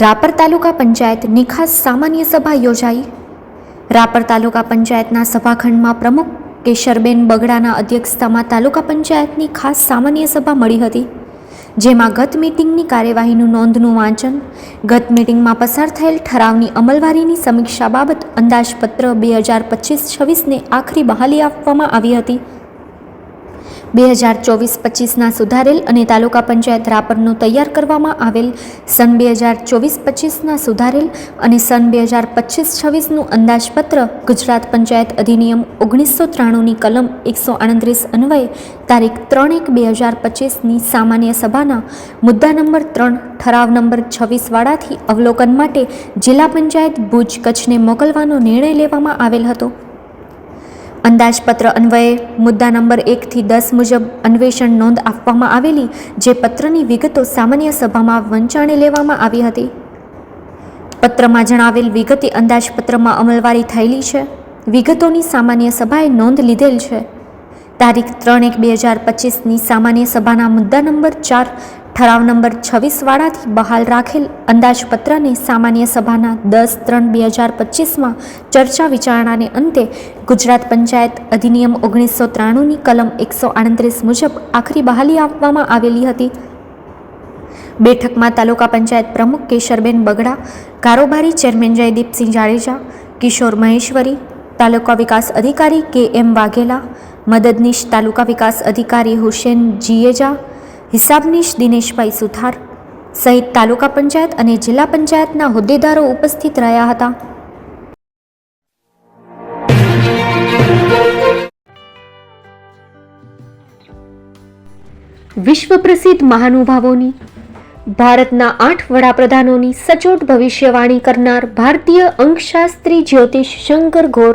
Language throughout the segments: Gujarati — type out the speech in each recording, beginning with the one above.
રાપર તાલુકા પંચાયતની ખાસ સામાન્ય સભા યોજાઈ. રાપર તાલુકા પંચાયતના સભાખંડમાં પ્રમુખ કેશરબેન બગડાના અધ્યક્ષતામાં તાલુકા પંચાયતની ખાસ સામાન્ય સભા મળી હતી, જેમાં ગત મિટિંગની કાર્યવાહીનું નોંધનું વાંચન, ગત મિટિંગમાં પસાર થયેલ ઠરાવની અમલવારીની સમીક્ષા બાબત અંદાજપત્ર બે હજાર પચીસ છવ્વીસને આખરી બહાલી આપવામાં આવી હતી. બે હજાર ચોવીસ પચીસના સુધારેલ અને તાલુકા પંચાયત રાપરનું તૈયાર કરવામાં આવેલ સન બે હજાર ચોવીસ પચીસના સુધારેલ અને સન બે હજાર પચીસ છવ્વીસનું અંદાજપત્ર ગુજરાત પંચાયત અધિનિયમ ઓગણીસો ત્રાણુંની કલમ એકસો આડત્રીસ અન્વયે તારીખ ત્રણ એક બે હજાર પચીસની સામાન્ય સભાના મુદ્દા નંબર ત્રણ, ઠરાવ નંબર છવ્વીસવાળાથી અવલોકન માટે જિલ્લા પંચાયત ભુજ કચ્છને મોકલવાનો નિર્ણય લેવામાં આવેલ હતો. અંદાજપત્ર અન્વયે મુદ્દા નંબર એકથી દસ મુજબ અન્વેષણ નોંધ આપવામાં આવેલી જે પત્રની વિગતો સામાન્ય સભામાં વંચાણે લેવામાં આવી હતી. પત્રમાં જણાવેલ વિગતે અંદાજપત્રમાં અમલવારી થયેલી છે. વિગતોની સામાન્ય સભાએ નોંધ લીધેલ છે. તારીખ ત્રણ એક બે હજાર પચીસની સામાન્ય સભાના મુદ્દા નંબર ચાર ઠરાવ નંબર છવ્વીસવાળાથી બહાલ રાખેલ અંદાજપત્રને સામાન્ય સભાના દસ ત્રણ બે હજાર પચીસમાં ચર્ચા વિચારણાને અંતે ગુજરાત પંચાયત અધિનિયમ ઓગણીસો ત્રાણુંની કલમ એકસો આડત્રીસ મુજબ આખરી બહાલી આપવામાં આવેલી હતી. બેઠકમાં તાલુકા પંચાયત પ્રમુખ કેશરબેન બગડા, કારોબારી ચેરમેન જયદીપસિંહ જાડેજા, કિશોર મહેશ્વરી, તાલુકા વિકાસ અધિકારી કે એમ વાઘેલા, મદદનીશ તાલુકા વિકાસ અધિકારી હુસેન જીએજા હિસાબનીશ દિનેશભાઈ સુથાર સહિત તાલુકા પંચાયત અને જિલ્લા પંચાયતના હોદ્દેદારો ઉપસ્થિત રહ્યા હતા. વિશ્વ પ્રસિદ્ધ મહાનુભાવોની, ભારતના આઠ વડાપ્રધાનોની સચોટ ભવિષ્યવાણી કરનાર ભારતીય અંકશાસ્ત્રી જ્યોતિષ શંકર ઘોર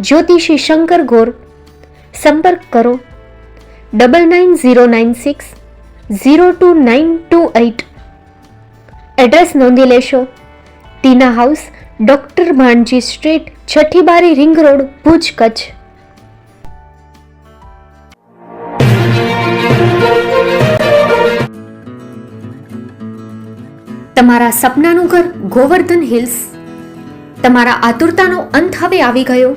જ્યોતિષી શંકર ગોર. સંપર્ક કરો. Double nine zero nine six zero two nine two eight. Address નોંધી લેશો. Tina house, doctor Bhanji street છઠ્ઠી બારી રિંગ રોડ, ભુજ, કચ્છ. તમારા સપનાનું ઘર ગોવર્ધન હિલ્સ. તમારા આતુરતાનો અંત હવે આવી ગયો.